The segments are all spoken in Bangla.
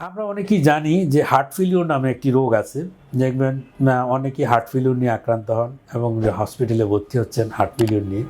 আমরা অনেকেই জানি যে হার্ট ফেলিওর নামে একটি রোগ আছে। দেখবেন অনেকেই হার্ট ফেলিওর নিয়ে আক্রান্ত হন এবং যে হসপিটালে ভর্তি হচ্ছেন হার্ট ফেলিওর নিয়ে।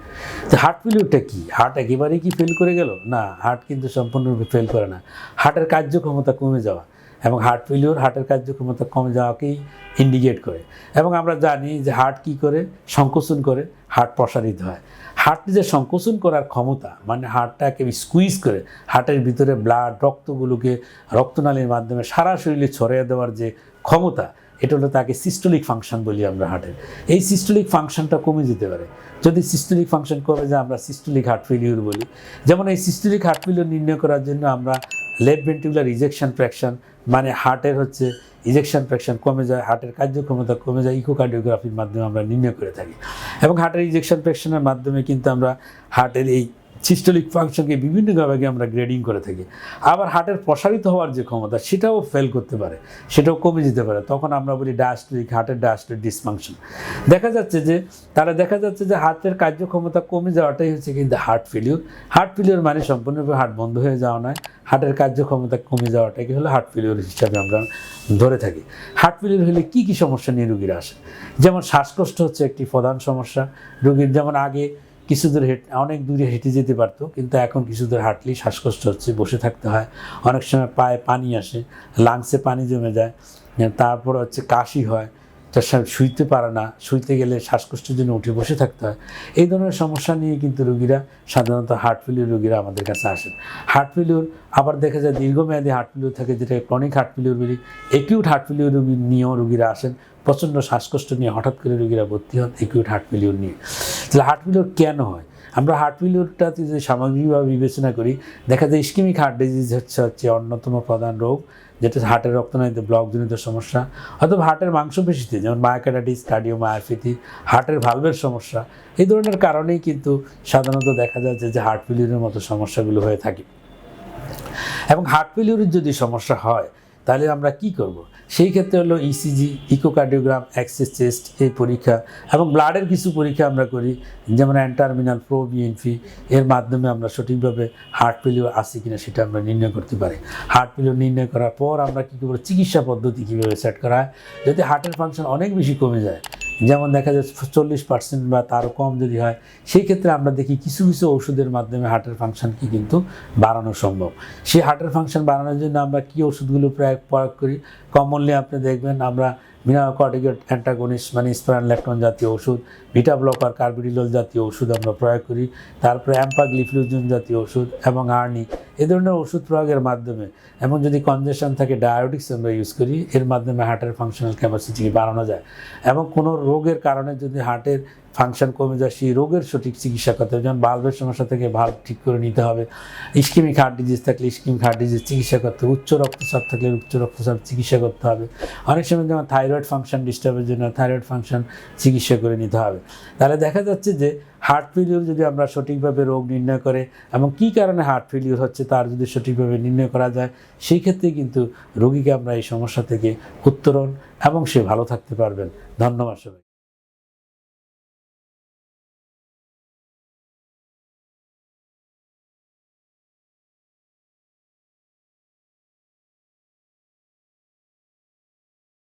তো হার্ট ফেলিওরটা কি? হার্ট একেবারেই কি ফেল করে গেল? না হার্ট কিন্তু সম্পূর্ণরূপে ফেল করে না। হার্টের কার্যক্ষমতা কমে যাওয়া। এবং হার্ট ফেলিওর হার্টের কার্যক্ষমতা কমে যাওয়াকেই ইন্ডিকেট করে। এবং আমরা জানি যে হার্ট কি করে? সংকোচন করে হার্ট প্রসারিত হয়। হার্ট যে সংকোচন করার ক্ষমতা মানে হার্টটাকে স্কুইজ করে হার্টের ভিতরে ব্লাড রক্তগুলোকে রক্তনালীর মাধ্যমে সারা শরীরে ছড়িয়ে দেওয়ার যে ক্ষমতা, এটা হলো তাকে সিস্টোলিক ফাংশন বলি আমরা হার্টের এই সিস্টোলিক ফাংশনটা কমে যেতে পারে। যদি সিস্টোলিক ফাংশন কমে যায়, আমরা সিস্টোলিক হার্ট ফেলিউর বলি। যেমন এই সিস্টোলিক হার্ট ফেলিউর নির্ণয় করার জন্য আমরা লেফট ভেন্টিকুলার ইজেকশন ফ্র্যাকশন মানে হার্টের হচ্ছে ইজেকশন ফ্র্যাকশন কমে যায়, হার্টের কার্যক্ষমতা কমে যায় ইকোকার্ডিওগ্রাফির মাধ্যমে আমরা নির্ণয় করে থাকি। এবং হার্টের ইজেকশন ফ্র্যাকশনের মাধ্যমে কিন্তু আমরা হার্টের এই সিস্টোলিক ফাংশনকে বিভিন্ন ভাবে আমরা গ্রেডিং করে থাকি। আবার হার্টের প্রসারিত হওয়ার যে ক্ষমতা, সেটাও ফেল করতে পারে, সেটাও কমে যেতে পারে। তখন আমরা বলি ডায়াস্টোলিক হার্টের ডায়াস্টোলিক ডিসফাংশন দেখা যাচ্ছে যে তারা দেখা যাচ্ছে যে হার্টের কার্যক্ষমতা কমে যাওয়াটাই হচ্ছে কিন্তু হার্ট ফেলিওর হার্ট ফেলিওর মানে সম্পূর্ণরূপে হার্ট বন্ধ হয়ে যাওয়া নয়। হার্টের কার্যক্ষমতা কমে যাওয়াটাকে হলো হার্ট ফেলিওর হিসাবে আমরা ধরে থাকি। হার্ট ফেলিওর হলে কী কী সমস্যা নিয়ে রুগীরা আসে? যেমন শ্বাসকষ্ট হচ্ছে একটি প্রধান সমস্যা। রুগীর যেমন আগে কিছু দূর হেঁটে অনেক দূরে হেঁটে যেতে পারতো, কিন্তু এখন কিছু দূর হাঁটলেই শ্বাসকষ্ট হচ্ছে, বসে থাকতে হয়। অনেক সময় পায়ে পানি আসে লাংসে পানি জমে যায়। তারপর হচ্ছে কাশি হয় তার সাথে শুইতে পারে না, শুইতে গেলে শ্বাসকষ্টের জন্য উঠে বসে থাকতে হয়। এই ধরনের সমস্যা নিয়ে কিন্তু রুগীরা, সাধারণত হার্ট ফেলিওর রুগীরা আমাদের কাছে আসেন হার্ট ফেলিওর আবার দেখা যায় দীর্ঘমেয়াদী হার্ট ফেলিওর থাকে যেটা ক্রনিক হার্ট ফেলিওর বলি। একিউট হার্ট ফেলিওর রুগী নিয়েও রুগীরা আসেন। প্রচণ্ড শ্বাসকষ্ট নিয়ে হঠাৎ করে রুগীরা ভর্তি হন একিউট হার্ট ফেলিওর নিয়ে। তাহলে হার্ট ফেলিওর কেন হয়? আমরা হার্ট ফেলিওরটাতে যদি সামগ্রিকভাবে বিবেচনা করি, দেখা যায় ইস্কিমিক হার্ট ডিজিজ হচ্ছে হচ্ছে অন্যতম প্রধান রোগ, যেটা হার্টের রক্তনালীতে ব্লকজনিত সমস্যা, অথবা হার্টের মাংসপেশিতে, যেমন মায়োকার্ডাইটিস কার্ডিওমায়োপ্যাথি হার্টের ভালভের সমস্যা, এই ধরনের কারণেই কিন্তু সাধারণত দেখা যাচ্ছে যে হার্ট ফেলিওরের মতো সমস্যাগুলো হয়ে থাকে। এবং হার্ট ফেলিওরের যদি সমস্যা হয় তাহলে আমরা কি করব? সেই ক্ষেত্রে হলো ইসিজি ইকোকার্ডিওগ্রাম অ্যাক্সেস টেস্ট এই পরীক্ষা এবং ব্লাডের কিছু পরীক্ষা আমরা করি, যেমন অ্যান্টারমিনাল প্রো বিএনফি এর মাধ্যমে আমরা সঠিকভাবে হার্ট ফেলিওর আছে কিনা সেটা আমরা নির্ণয় করতে পারি। হার্ট ফেলিওর নির্ণয় করার পর আমরা কী করব? চিকিৎসা পদ্ধতি কীভাবে সেট করা হয়? যদি হার্টের ফাংশন অনেক বেশি কমে যায়। যেমন দেখা যাচ্ছে চল্লিশ পার্সেন্ট বা তারও কম যদি হয় সেই ক্ষেত্রে আমরা দেখি কিছু কিছু ওষুধের মাধ্যমে হার্টের ফাংশনকে কিন্তু বাড়ানো সম্ভব। সেই হার্টের ফাংশন বাড়ানোর জন্য আমরা কী ওষুধগুলো প্রয়োগ প্রয়োগ করি? কমনলি আপনি দেখবেন আমরা মিনাকর্টিকেট অ্যান্টাগনিস্ট মানে স্পারানল্যাকটন জাতীয় ওষুধ ভিটা ব্লকার কার্বিডিলল জাতীয় ওষুধ আমরা প্রয়োগ করি, তারপরে অ্যাম্পাগ্লিফ্লুজন জাতীয় ওষুধ এবং আর্নি এ ধরনের ওষুধ প্রয়োগের মাধ্যমে এবং যদি কনজেশন থাকে ডায়াবেটিক্স আমরা ইউজ করি, এর মাধ্যমে হার্টের ফাংশনাল ক্যাপাসিটিকে বাড়ানো যায় এবং কোনো রোগের কারণে যদি হার্টের ফাংশন কমে যায়, সেই রোগের সঠিক চিকিৎসা করতে হবে। যেমন বাল্বের সমস্যা থেকে ভাল্ব ঠিক করে নিতে হবে। ইস্কিমিক হার্ট ডিজিজ থাকলে ইস্কিমিক হার্ট ডিজিজ চিকিৎসা করতে হবে। উচ্চ রক্তচাপ থাকলে উচ্চ রক্তচাপ চিকিৎসা করতে হবে। অনেক সময় যেমন থাইরয়েড ফাংশন ডিস্টার্বের জন্য থাইরয়েড ফাংশন চিকিৎসা করে নিতে হবে। তাহলে দেখা যাচ্ছে যে হার্ট ফেলিওর যদি আমরা সঠিকভাবে রোগ নির্ণয় করে এবং কী কারণে হার্ট ফেলিওর হচ্ছে তার যদি সঠিকভাবে নির্ণয় করা যায়, সেই ক্ষেত্রে কিন্তু রোগীকে আমরা এই সমস্যা থেকে উত্তরণ এবং সে ভালো থাকতে পারবেন। ধন্যবাদ সবাই